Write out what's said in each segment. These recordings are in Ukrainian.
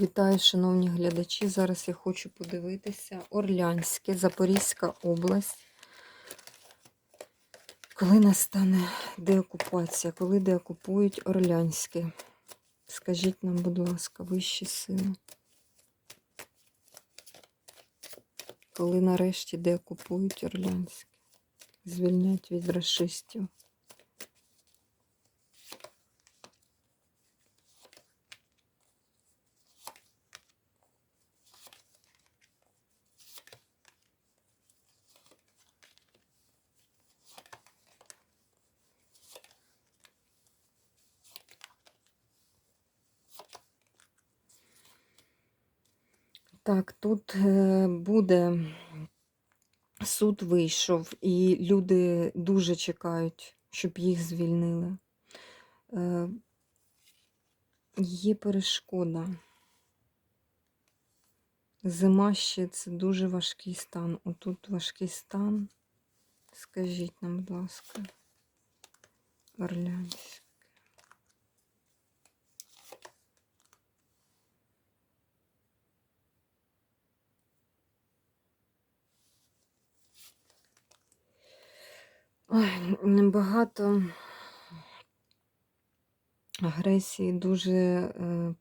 Вітаю, шановні глядачі. Зараз я хочу подивитися Орлянське, Запорізька область. Коли настане деокупація, коли деокупують Орлянське? Скажіть нам, будь ласка, вищі сили. Коли нарешті деокупують Орлянське? Звільнять від расистів. Так, тут е, буде суд вийшов, і люди дуже чекають, щоб їх звільнили. Е, Є перешкода. Зима ще це дуже важкий стан. Отут важкий стан. Скажіть нам, будь ласка, Орлянськ. Ой, багато агресії дуже е,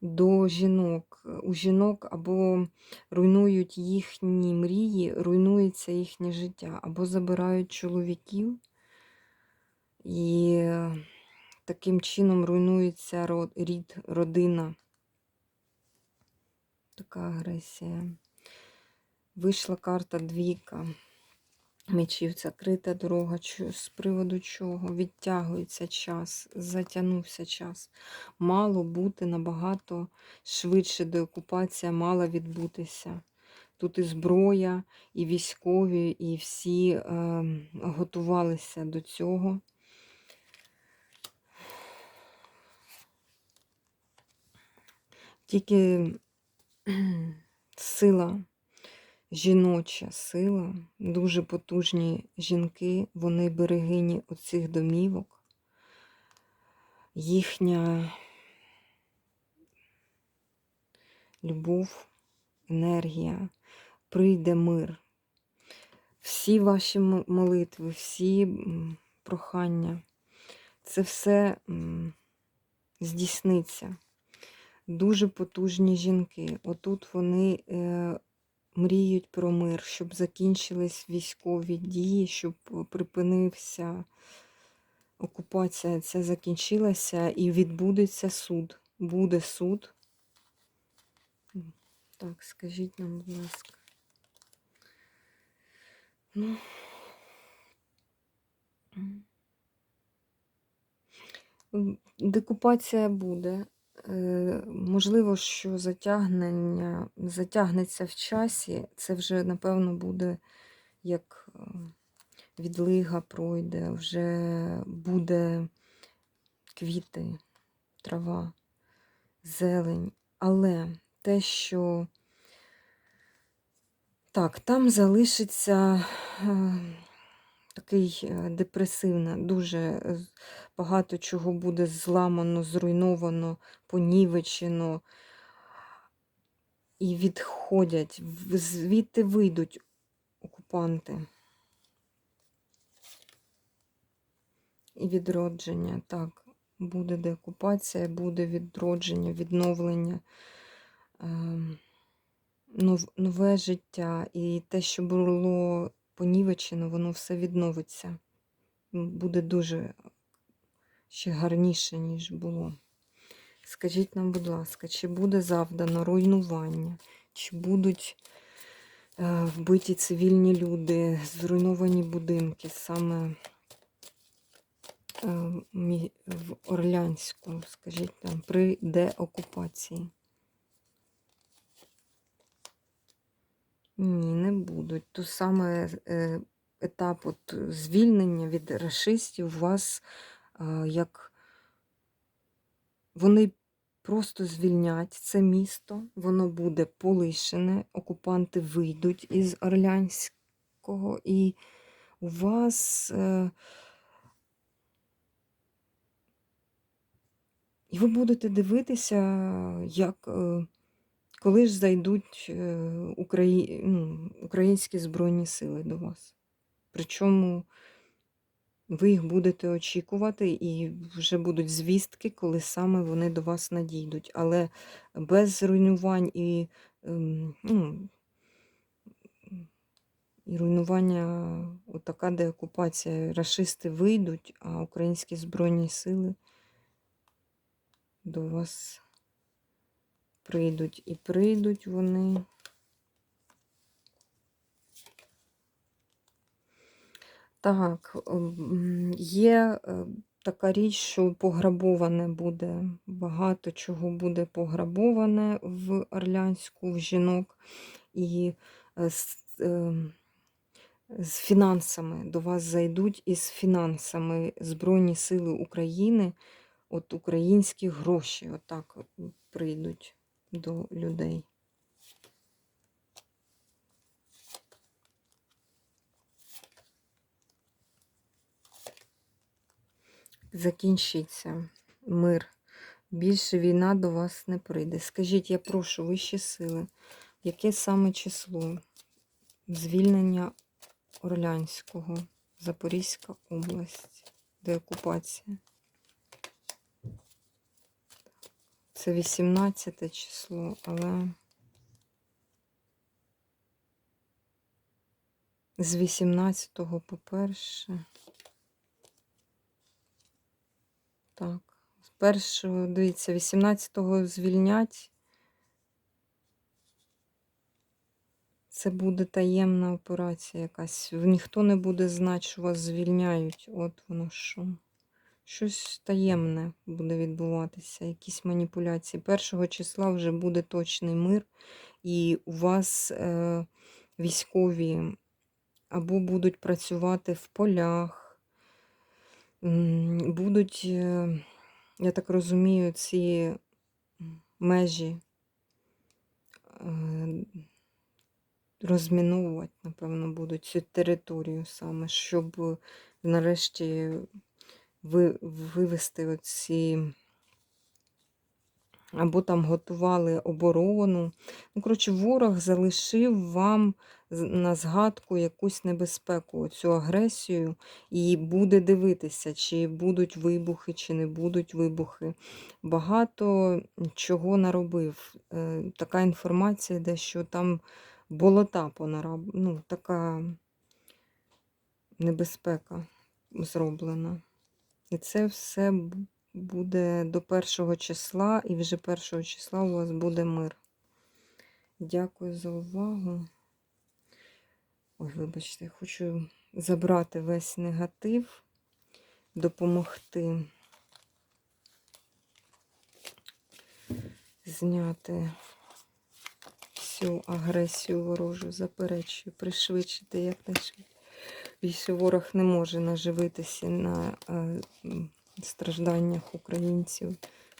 до жінок. У жінок або руйнують їхні мрії, руйнується їхнє життя, або забирають чоловіків, і таким чином руйнується рід, родина. Така агресія. Вийшла карта двійка. Мечів закрита дорога, з приводу чого відтягується час, затягнувся час. Мало бути набагато швидше деокупація мала відбутися. Тут і зброя, і військові, і всі е, готувалися до цього. Тільки сила жіноча сила, дуже потужні жінки, вони берегині оцих домівок. Їхня любов, енергія, прийде мир. Всі ваші молитви, всі прохання, це все здійсниться. Дуже потужні жінки. Отут вони е, мріють про мир, щоб закінчились військові дії, щоб припинився окупація, ця закінчилася і відбудеться суд. Буде суд. Так, скажіть нам, будь ласка. Ну. Декупація буде. Е, Можливо, що затягнення затягнеться в часі. Це вже, напевно, буде як е, відлига пройде, вже буде квіти, трава, зелень. Але те, що так, там залишиться е, такий е, депресивна, дуже багато чого буде зламано, зруйновано, понівечено. І відходять, звідти вийдуть окупанти. І відродження, так, буде деокупація, буде відродження, відновлення, ем, нов- нове життя. І те, що було понівечено, воно все відновиться. Буде дуже ще гарніше, ніж було. Скажіть нам, будь ласка, чи буде завдано руйнування, чи будуть е, вбиті цивільні люди, зруйновані будинки саме е, в Орлянську, скажіть нам, при деокупації? Ні, не будуть. То саме е, етап от звільнення від рашистів у вас е, як вони просто звільнять це місто, воно буде полишене, окупанти вийдуть із Орлянського, і у вас е, І ви будете дивитися, як, коли ж зайдуть е, Украї... ну, українські Збройні Сили до вас. Причому ви їх будете очікувати, і вже будуть звістки, коли саме вони до вас надійдуть. Але без руйнувань і, ем, ну, і руйнування, отака деокупація. Рашисти вийдуть, а українські Збройні Сили до вас прийдуть. І прийдуть вони. Так, є е, така річ, що пограбоване буде, багато чого буде пограбоване в Орлянську, в жінок, і е, з, ем, з фінансами до вас зайдуть із фінансами Збройні Сили України, от українські гроші, отак от прийдуть до людей. закінчиться мир. Більше війна до вас не прийде. Скажіть, я прошу вищі сили, яке саме число звільнення Орлянського, Запорізька область, деокупація? Це 18 число, але з 18 по перше. Так, з першого, дивіться, 18-го звільнять. Це буде таємна операція якась. Ніхто не буде знати, що вас звільняють. От воно що. Щось таємне буде відбуватися, якісь маніпуляції. Першого числа вже буде точний мир, і у вас е, військові або будуть працювати в полях. Будуть, е, я так розумію, ці межі е, розміновувати, напевно, будуть цю територію саме, щоб нарешті вивести оці. Або там готували оборону. Ну, коротше, ворог залишив вам на згадку якусь небезпеку, цю агресію, і буде дивитися, чи будуть вибухи, чи не будуть вибухи. Багато чого наробив. Е, Така інформація, йде, що там болота понараб... ну, така небезпека зроблена. І це все буде до першого числа, і вже першого числа у вас буде мир. Дякую за увагу. Ой, вибачте, хочу забрати весь негатив, допомогти зняти всю агресію ворожу, заперечую, пришвидшити якнайшвидше. Більше ворог не може наживитися на е, стражданнях українців.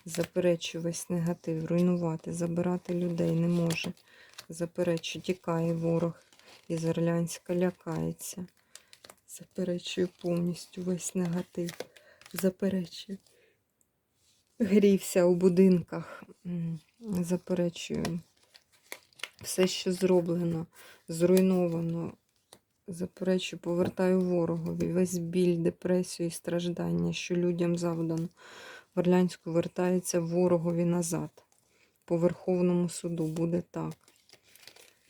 Заперечую весь негатив, руйнувати, забирати людей не може. Заперечую, тікає ворог із Орлянська, лякається. Заперечую повністю весь негатив. Заперечую. Грівся у будинках. Заперечую. Все, що зроблено, зруйновано. Заперечую, повертаю ворогові весь біль, депресію і страждання, що людям завдано. В Орлянську вертається ворогові назад. По Верховному суду буде так.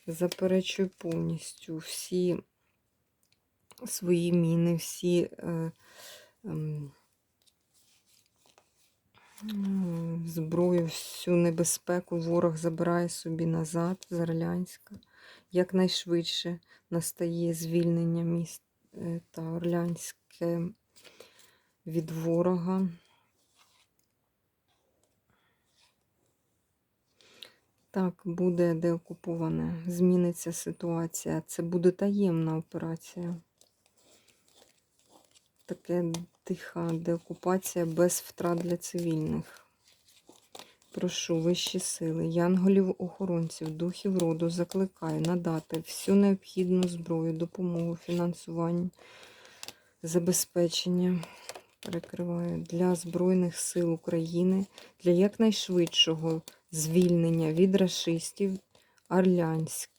Заперечую повністю всі свої міни, всі е, м, зброю, всю небезпеку ворог забирає собі назад з Орлянська. Якнайшвидше настає звільнення міст е, та Орлянське від ворога. Так, буде деокуповане. Зміниться ситуація. Це буде таємна операція. Таке тиха деокупація без втрат для цивільних. Прошу вищі сили, янголів-охоронців, духів роду закликаю надати всю необхідну зброю, допомогу, фінансування, забезпечення перекриваю для Збройних сил України для якнайшвидшого звільнення від рашистів Орлянського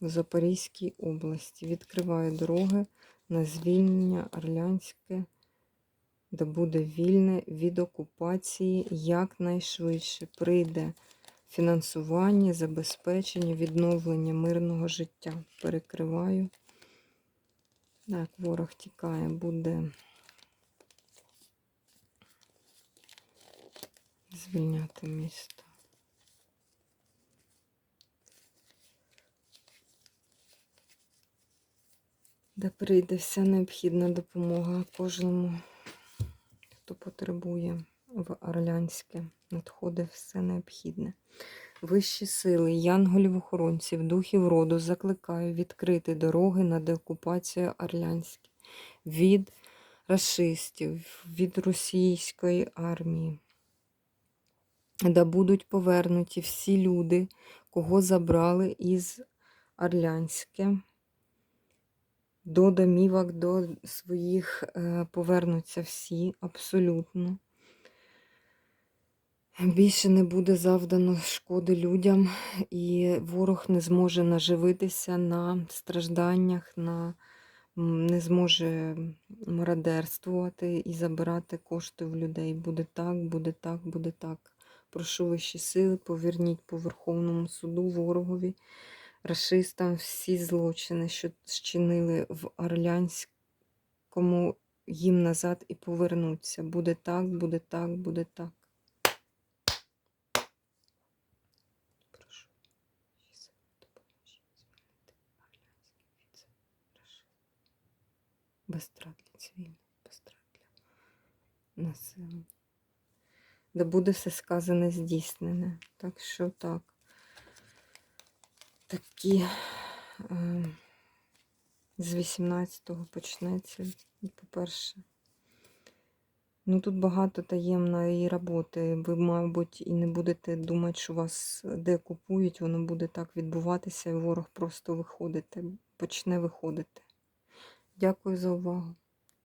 в Запорізькій області. Відкриваю дороги на звільнення Орлянське, де буде вільне від окупації якнайшвидше. Прийде фінансування, забезпечення, відновлення мирного життя. Перекриваю. Так, ворог тікає, буде звільняти місто. Де прийде вся необхідна допомога кожному, потребує в Орлянське. Надходить все необхідне. Вищі сили, янголів-охоронців, духів роду закликаю відкрити дороги на деокупацію Орлянське від расистів, від російської армії. Да будуть повернуті всі люди, кого забрали із Орлянське. До домівок, до своїх е, повернуться всі абсолютно. Більше не буде завдано шкоди людям, і ворог не зможе наживитися на стражданнях, на, не зможе мародерствувати і забирати кошти в людей. Буде так, буде так, буде так. Прошу вищі сили, поверніть по Верховному суду ворогові, рашистам всі злочини, що зчинили в Орлянському, їм назад і повернуться. Буде так, буде так, буде так. Без втрат для цивільних, без втрат для населення. Де буде все сказане здійснене. Так що так. Такі е, з 18-го почнеться, по-перше. Ну тут багато таємної роботи. Ви, мабуть, і не будете думати, що вас де купують, воно буде так відбуватися, і ворог просто виходити, почне виходити. Дякую за увагу.